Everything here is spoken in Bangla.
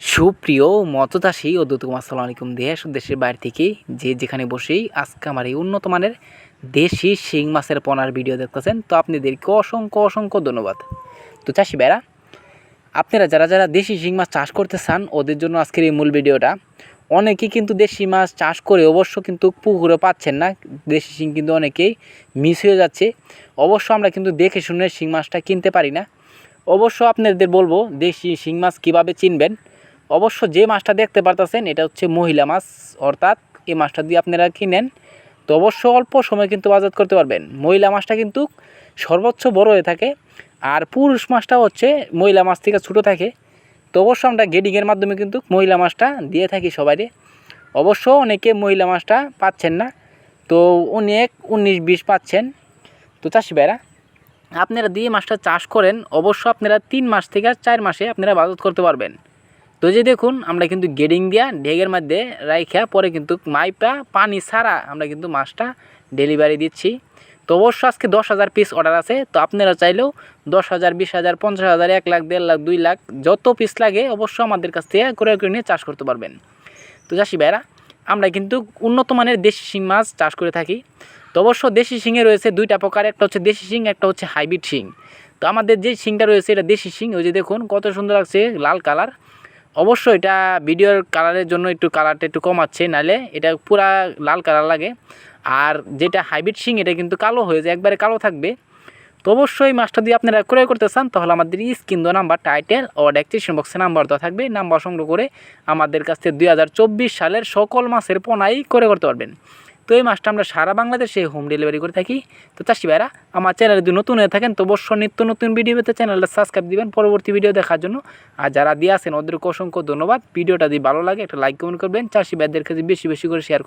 সুপ্রিয় মতচাষী ও দুতুকুম, আসসালামু আলাইকুম। দেশ দেশের বাইরে থেকে যে যেখানে বসেই আজকে আমার এই উন্নত মানের দেশি শিং মাছের পোনার ভিডিও দেখতেছেন, তো আপনাদেরকে অসংখ্য অসংখ্য ধন্যবাদ। তো চাষি বেড়া আপনারা যারা যারা দেশি শিং মাছ চাষ করতে চান, ওদের জন্য আজকের এই মূল ভিডিওটা, অনেকেই কিন্তু দেশি মাছ চাষ করে অবশ্য কিন্তু পুকুরে পাচ্ছেন না, দেশি শিং কিন্তু অনেকেই মিস হয়ে যাচ্ছে। অবশ্য আমরা কিন্তু দেখে শুনে শিং মাছটা কিনতে পারি না। অবশ্য আপনাদের বলব, দেশি শিং মাছ কীভাবে চিনবেন অবশ্য যে মাছটা দেখতে পারতেছেন, এটা হচ্ছে মহিলা মাছ, অর্থাৎ এই মাছটা দিয়ে আপনারা কিনেন, তো অবশ্য অল্প সময় কিন্তু বাজার করতে পারবেন। মহিলা মাছটা কিন্তু সর্বোচ্চ বড় হয়ে থাকে, আর পুরুষ মাছটা হচ্ছে মহিলা মাছ থেকে ছোটো থাকে। তো অবশ্য আমরা গেডিংয়ের মাধ্যমে কিন্তু মহিলা মাছটা দিয়ে থাকি সবাইরে। অবশ্য অনেকে মহিলা মাছটা পাচ্ছেন না, তো অনেক উনিশ বিশ পাচ্ছেন। তো চাষি ভাইরা, আপনারা দিয়ে মাছটা চাষ করেন, অবশ্য আপনারা তিন মাস থেকে চার মাসে আপনারা বাজার করতে পারবেন। তো যে দেখুন, আমরা কিন্তু গেডিং দিয়া ঢেগের মধ্যে রাইখা, পরে কিন্তু মাইপা, পানি ছাড়া আমরা কিন্তু মাছটা ডেলিভারি দিচ্ছি। তো অবশ্য আজকে দশ হাজার পিস অর্ডার আছে, তো আপনারা চাইলেও দশ হাজার, বিশ হাজার, পঞ্চাশ হাজার, এক লাখ, দেড় লাখ, দুই লাখ, যত পিস লাগে অবশ্য আমাদের কাছ থেকে করে করে নিয়ে চাষ করতে পারবেন। তো চাষি ভাইরা, আমরা কিন্তু উন্নত মানের দেশি শিং মাছ চাষ করে থাকি। তো অবশ্য দেশি শিঙে রয়েছে দুইটা প্রকার, একটা হচ্ছে দেশি শিং, একটা হচ্ছে হাইব্রিড শিং। তো আমাদের যে শিংটা রয়েছে, এটা দেশি শিং। ওই যে দেখুন, কত সুন্দর লাগছে, লাল কালার। অবশ্য এটা ভিডিওর কালারের জন্য একটু কালারটা একটু কমাচ্ছে নালে এটা পুরা লাল কালার লাগে। আর যেটা হাইব্রিড শিং, এটা কিন্তু কালো হয়ে যায়, একবারে কালো থাকবে। তো অবশ্যই মাছটা দিয়ে আপনারা ক্রয় করতে চান, তাহলে আমাদের স্ক্রিন দেওয়া নাম্বার টাইটেল ও ডেকটিশন বক্সে নাম্বার দেওয়া থাকবে। নাম্বার সংগ্রহ করে আমাদের কাছ থেকে দুই হাজার চব্বিশ সালের সকল মাছের পোনাই করে করতে পারবেন। তো এই মাছটা আমরা সারা বাংলাদেশে হোম ডেলিভারি করে থাকি। তো চাষি ভাইরা, আমার চ্যানেলে যদি নতুন হয়ে থাকেন, তো অবশ্যই নিত্য নতুন ভিডিও পেতে চ্যানেলটা সাবস্ক্রাইব দিবেন। পরবর্তী ভিডিও দেখার জন্য। আর যারা দিয়ে আসেন ওদেরকে অসংখ্য ধন্যবাদ। ভিডিওটা যদি ভালো লাগে, একটা লাইক কমেন্ট করবেন। চাষি ভাইদের কাছে বেশি বেশি করে শেয়ার